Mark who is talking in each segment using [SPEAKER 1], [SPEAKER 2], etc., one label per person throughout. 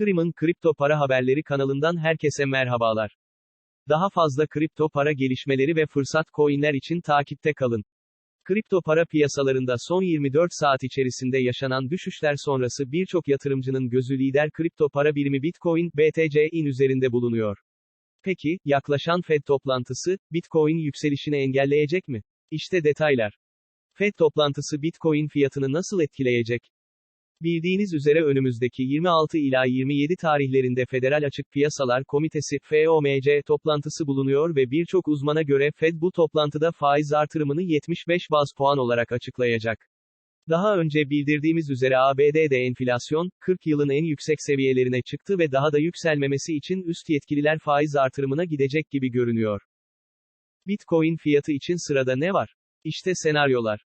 [SPEAKER 1] Krim'in Kripto Para Haberleri kanalından herkese merhabalar. Daha fazla kripto para gelişmeleri ve fırsat coinler için takipte kalın. Kripto para piyasalarında son 24 saat içerisinde yaşanan düşüşler sonrası birçok yatırımcının gözü lider kripto para birimi Bitcoin, BTC'in üzerinde bulunuyor. Peki, yaklaşan Fed toplantısı, Bitcoin yükselişini engelleyecek mi? İşte detaylar. Fed toplantısı Bitcoin fiyatını nasıl etkileyecek? Bildiğiniz üzere önümüzdeki 26 ila 27 tarihlerinde Federal Açık Piyasalar Komitesi FOMC toplantısı bulunuyor ve birçok uzmana göre Fed bu toplantıda faiz artırımını 75 baz puan olarak açıklayacak. Daha önce bildirdiğimiz üzere ABD'de enflasyon, 40 yılın en yüksek seviyelerine çıktı ve daha da yükselmemesi için üst yetkililer faiz artırımına gidecek gibi görünüyor. Bitcoin fiyatı için sırada ne var? İşte senaryolar.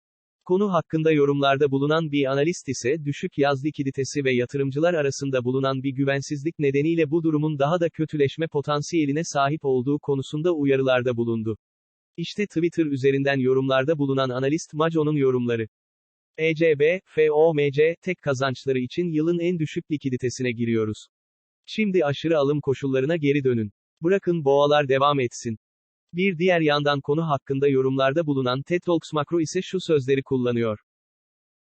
[SPEAKER 1] Konu hakkında yorumlarda bulunan bir analist ise düşük yaz likiditesi ve yatırımcılar arasında bulunan bir güvensizlik nedeniyle bu durumun daha da kötüleşme potansiyeline sahip olduğu konusunda uyarılarda bulundu. İşte Twitter üzerinden yorumlarda bulunan analist Majo'nun yorumları. ECB, FOMC, tek kazançları için yılın en düşük likiditesine giriyoruz. Şimdi aşırı alım koşullarına geri dönün. Bırakın boğalar devam etsin. Bir diğer yandan konu hakkında yorumlarda bulunan TED Talks Makro ise şu sözleri kullanıyor.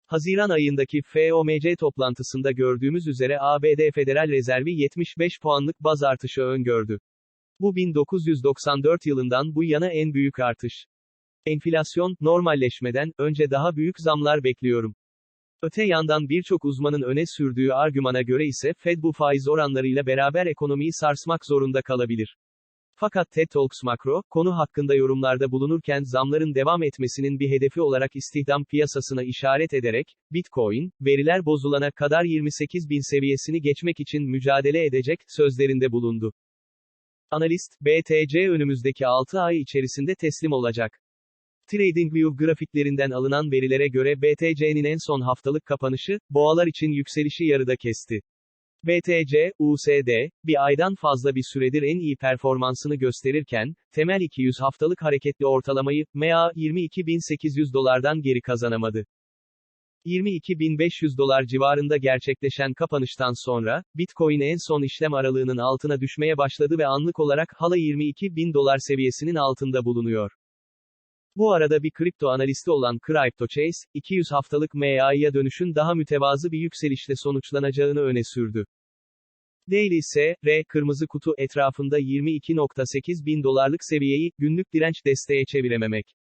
[SPEAKER 1] Haziran ayındaki FOMC toplantısında gördüğümüz üzere ABD Federal Rezervi 75 puanlık baz artışı öngördü. Bu 1994 yılından bu yana en büyük artış. Enflasyon, normalleşmeden önce daha büyük zamlar bekliyorum. Öte yandan birçok uzmanın öne sürdüğü argümana göre ise Fed bu faiz oranlarıyla beraber ekonomiyi sarsmak zorunda kalabilir. Fakat TED Talks Makro, konu hakkında yorumlarda bulunurken zamların devam etmesinin bir hedefi olarak istihdam piyasasına işaret ederek, Bitcoin, veriler bozulana kadar 28 bin seviyesini geçmek için mücadele edecek, sözlerinde bulundu. Analist, BTC önümüzdeki 6 ay içerisinde teslim olacak. TradingView grafiklerinden alınan verilere göre BTC'nin en son haftalık kapanışı, boğalar için yükselişi yarıda kesti. BTC, USD, bir aydan fazla bir süredir en iyi performansını gösterirken, temel 200 haftalık hareketli ortalamayı, MA, 22.800 dolardan geri kazanamadı. 22.500 dolar civarında gerçekleşen kapanıştan sonra, Bitcoin en son işlem aralığının altına düşmeye başladı ve anlık olarak hala 22.000 dolar seviyesinin altında bulunuyor. Bu arada bir kripto analisti olan CryptoChase, 200 haftalık MA'ya dönüşün daha mütevazı bir yükselişle sonuçlanacağını öne sürdü. Daily ise, R, kırmızı kutu etrafında 22.8 bin dolarlık seviyeyi, günlük direnç desteğe çevirememek.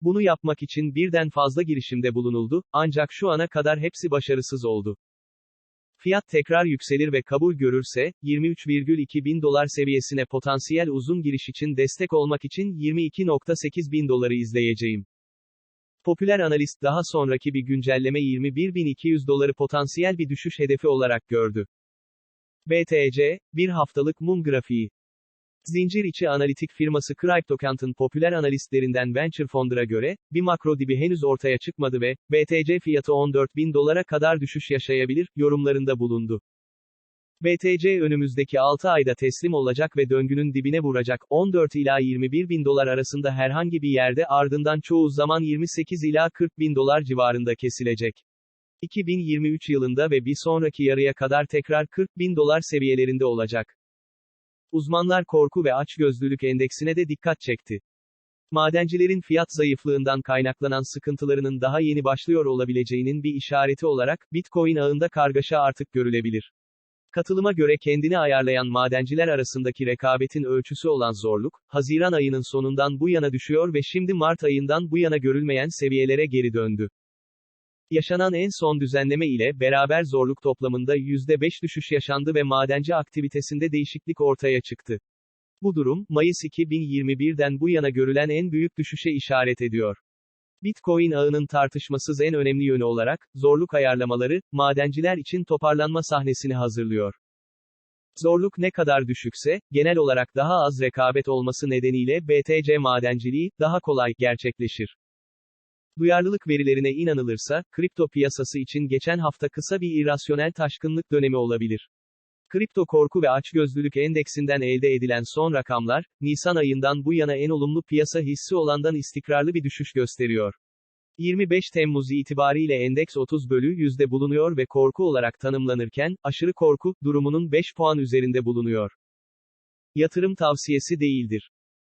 [SPEAKER 1] Bunu yapmak için birden fazla girişimde bulunuldu, ancak şu ana kadar hepsi başarısız oldu. Fiyat tekrar yükselir ve kabul görürse, 23,2 bin dolar seviyesine potansiyel uzun giriş için destek olmak için 22.8 bin doları izleyeceğim. Popüler analist daha sonraki bir güncelleme 21.200 doları potansiyel bir düşüş hedefi olarak gördü. BTC, bir haftalık mum grafiği. Zincir içi analitik firması CryptoCant'ın popüler analistlerinden Venture Fonder'a göre, bir makro dibi henüz ortaya çıkmadı ve, BTC fiyatı 14 bin dolara kadar düşüş yaşayabilir, yorumlarında bulundu. BTC önümüzdeki 6 ayda teslim olacak ve döngünün dibine vuracak, 14 ila 21 bin dolar arasında herhangi bir yerde ardından çoğu zaman 28 ila 40 bin dolar civarında kesilecek. 2023 yılında ve bir sonraki yarıya kadar tekrar 40 bin dolar seviyelerinde olacak. Uzmanlar korku ve açgözlülük endeksine de dikkat çekti. Madencilerin fiyat zayıflığından kaynaklanan sıkıntılarının daha yeni başlıyor olabileceğinin bir işareti olarak, Bitcoin ağında kargaşa artık görülebilir. Katılıma göre kendini ayarlayan madenciler arasındaki rekabetin ölçüsü olan zorluk, Haziran ayının sonundan bu yana düşüyor ve şimdi Mart ayından bu yana görülmeyen seviyelere geri döndü. Yaşanan en son düzenleme ile beraber zorluk toplamında %5 düşüş yaşandı ve madenci aktivitesinde değişiklik ortaya çıktı. Bu durum, Mayıs 2021'den bu yana görülen en büyük düşüşe işaret ediyor. Bitcoin ağının tartışmasız en önemli yönü olarak, zorluk ayarlamaları, madenciler için toparlanma sahnesini hazırlıyor. Zorluk ne kadar düşükse, genel olarak daha az rekabet olması nedeniyle BTC madenciliği, daha kolay gerçekleşir. Duyarlılık verilerine inanılırsa, kripto piyasası için geçen hafta kısa bir irrasyonel taşkınlık dönemi olabilir. Kripto korku ve açgözlülük endeksinden elde edilen son rakamlar, Nisan ayından bu yana en olumlu piyasa hissi olandan istikrarlı bir düşüş gösteriyor. 25 Temmuz itibariyle endeks 30 bölü yüzde bulunuyor ve korku olarak tanımlanırken, aşırı korku, durumunun 5 puan üzerinde bulunuyor. Yatırım tavsiyesi değildir.